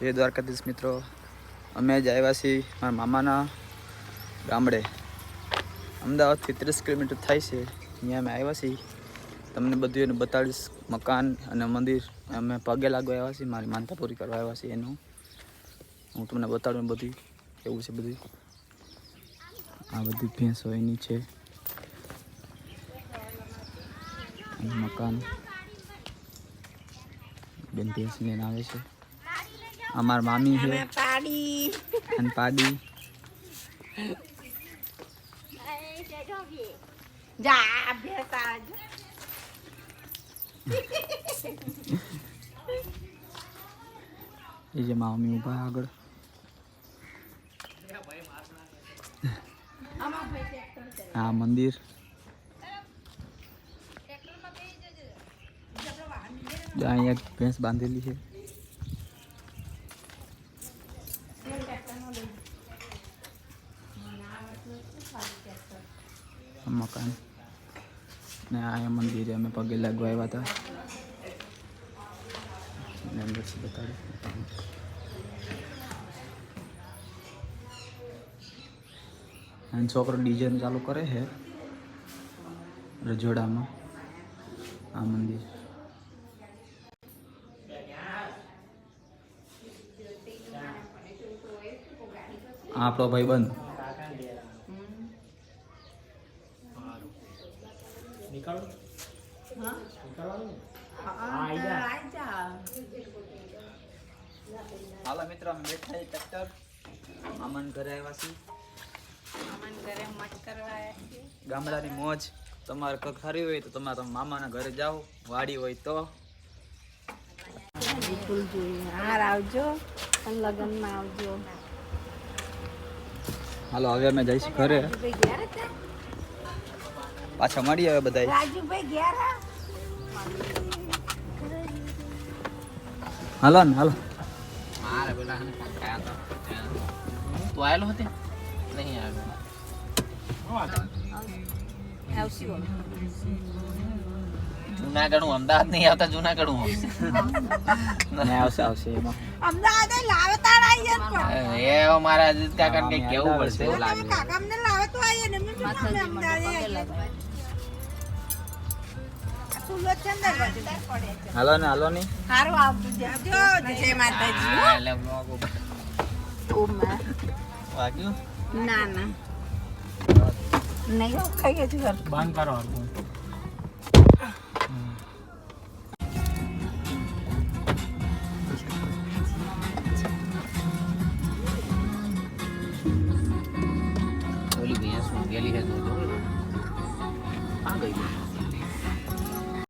જય દ્વારકાધીશ મિત્રો. અમે જ આવ્યા છીએ મારા મામાના ગામડે. અમદાવાદથી ત્રીસ કિલોમીટર થાય છે. અહીંયા અમે આવ્યા છીએ. તમને બધું એનું બતાડીશ, મકાન અને મંદિર. અમે પગે લાગવા આવ્યા છીએ, મારી માનતા પૂરી કરવા આવ્યા છીએ એનું. હું તમને બતાડું બધું, કેવું છે બધું. આ બધી ભેંસો એની છે. મકાન. બેન ભેંસ લઈને આવે છે. અમાર મામી છે. પાડી. અને પાડી. એ જે મામી ઊભા આગળ. આ મંદિર. અહીંયા ભેંસ બાંધેલી છે. મકાન. ને આ મંદિરે અમે પગે લાગવા આવ્યા હતા. અંદર બતાડું? અને છોકરો ડીજે ચાલુ કરે છે રજોડામાં આ મંદિર. આપણો ભાઈ બંધ. હાલો મિત્રો અમે બેઠા ટ્રેક્ટર. મામાન ઘરે આવ્યા છીએ. ગામડાની મોજ. તમારે કક સારી હોય તો તમારે મામાના ઘરે જાઓ. વાડી હોય તો. વિપુલ જોઈએ. હાર આવજો અને લગ્નમાં આવજો. હાલો હવે અમે જઈશું ઘરે. પાછા મળીએ હવે બધા રાજુભાઈ ગયા હાલો ને હાલો. મારે પેલા તું. આવેલો હતી નહીં આવ્યો. જુનાગઢ હું અમદાવાદ નહીં આવતા જુનાગઢ હું આવશે. આવશે આવશે એમાં. અમદાવાદ એ એ મારા અજીત કાકાને કેવું પડશે એવું લાગે કાકા અમને લાવે તો આવીએ ને અમે શું અમદાવાદ આવીએ? આ સુલો છે ને હાલો ને હાલો ની. હારું. જય માતાજી. ઓમાં. વાગ્યું? ના ના. નહીં ખાઈએ ઘર બંધ કરો ઓલી ભેંસ ઊંઘેલી છે જોજો. આ ગઈ